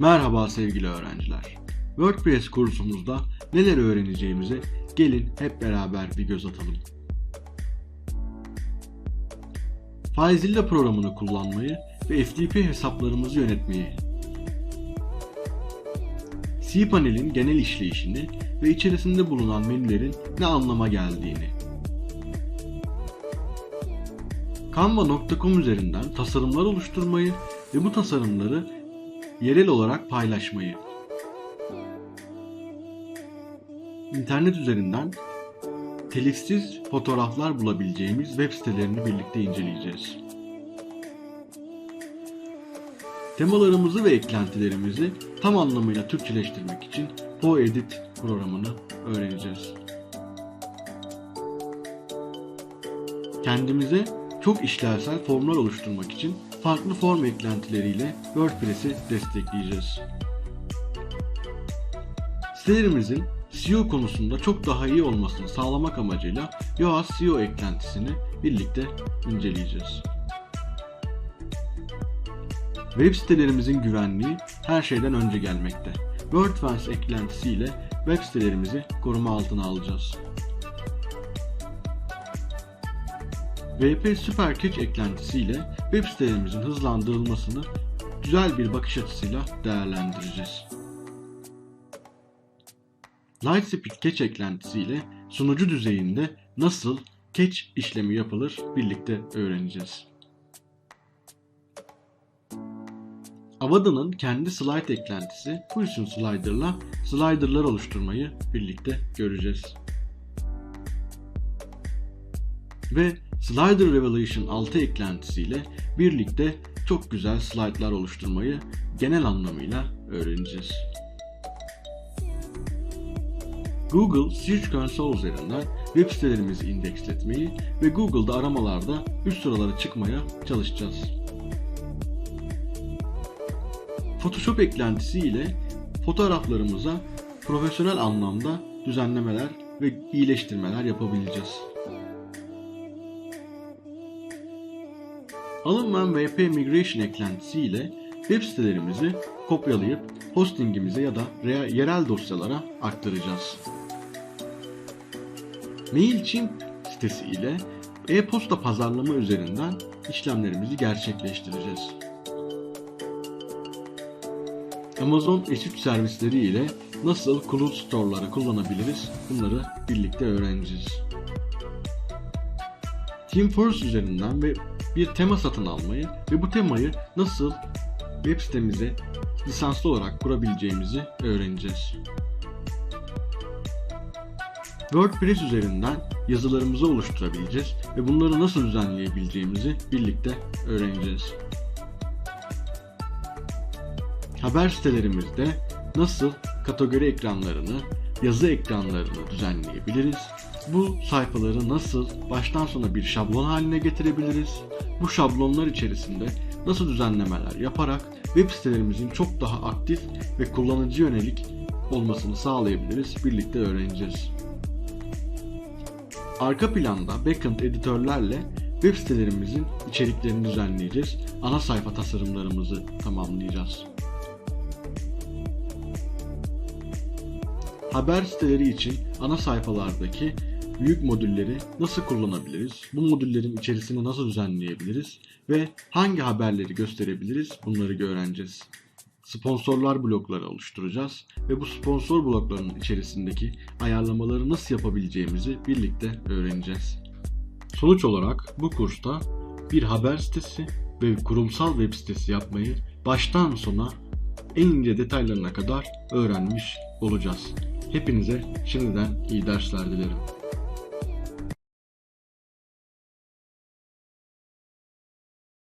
Merhaba sevgili öğrenciler. WordPress kursumuzda neler öğreneceğimize gelin hep beraber bir göz atalım. FileZilla programını kullanmayı ve FTP hesaplarımızı yönetmeyi, cPanel'in genel işleyişini ve içerisinde bulunan menülerin ne anlama geldiğini, Canva.com üzerinden tasarımlar oluşturmayı ve bu tasarımları yerel olarak paylaşmayı. İnternet üzerinden telifsiz fotoğraflar bulabileceğimiz web sitelerini birlikte inceleyeceğiz. Temalarımızı ve eklentilerimizi tam anlamıyla Türkçeleştirmek için PoEdit programını öğreneceğiz. Kendimize çok işlevsel formlar oluşturmak için farklı form eklentileriyle WordPress'i destekleyeceğiz. Sitelerimizin SEO konusunda çok daha iyi olmasını sağlamak amacıyla Yoast SEO eklentisini birlikte inceleyeceğiz. Web sitelerimizin güvenliği her şeyden önce gelmekte. WordFence eklentisiyle web sitelerimizi koruma altına alacağız. WP Supercatch eklentisiyle web sitelerimizin hızlandırılmasını güzel bir bakış açısıyla değerlendireceğiz. Lightspeed Cache eklentisiyle sunucu düzeyinde nasıl cache işlemi yapılır birlikte öğreneceğiz. Avada'nın kendi slide eklentisi Fusion Slider'la slider'lar oluşturmayı birlikte göreceğiz. Ve Slider Revelation 6 eklentisiyle birlikte çok güzel slaytlar oluşturmayı genel anlamıyla öğreneceğiz. Google Search Console üzerinden web sitelerimizi indeksletmeyi ve Google'da aramalarda üst sıralara çıkmaya çalışacağız. Photoshop eklentisi ile fotoğraflarımıza profesyonel anlamda düzenlemeler ve iyileştirmeler yapabileceğiz. Alınman VP Migration eklentisi ile web sitelerimizi kopyalayıp hostingimize ya da yerel dosyalara aktaracağız. MailChimp sitesi ile e-posta pazarlama üzerinden işlemlerimizi gerçekleştireceğiz. Amazon S3 servisleri ile nasıl Cloud Store'ları kullanabiliriz bunları birlikte öğreneceğiz. Teamforce üzerinden ve bir tema satın almayı ve bu temayı nasıl web sitemize lisanslı olarak kurabileceğimizi öğreneceğiz. WordPress üzerinden yazılarımızı oluşturabileceğiz ve bunları nasıl düzenleyebileceğimizi birlikte öğreneceğiz. Haber sitelerimizde nasıl kategori ekranlarını, yazı ekranlarını düzenleyebiliriz bu sayfaları nasıl baştan sona bir şablon haline getirebiliriz? Bu şablonlar içerisinde nasıl düzenlemeler yaparak web sitelerimizin çok daha aktif ve kullanıcı yönelik olmasını sağlayabiliriz? Birlikte öğreneceğiz. Arka planda backend editörlerle web sitelerimizin içeriklerini düzenleyeceğiz. Ana sayfa tasarımlarımızı tamamlayacağız. Haber siteleri için ana sayfalardaki büyük modülleri nasıl kullanabiliriz? Bu modüllerin içerisini nasıl düzenleyebiliriz? Ve hangi haberleri gösterebiliriz? Bunları öğreneceğiz. Sponsorlar blokları oluşturacağız ve bu sponsor bloklarının içerisindeki ayarlamaları nasıl yapabileceğimizi birlikte öğreneceğiz. Sonuç olarak bu kursta bir haber sitesi ve kurumsal web sitesi yapmayı baştan sona en ince detaylarına kadar öğrenmiş olacağız. Hepinize şimdiden iyi dersler dilerim.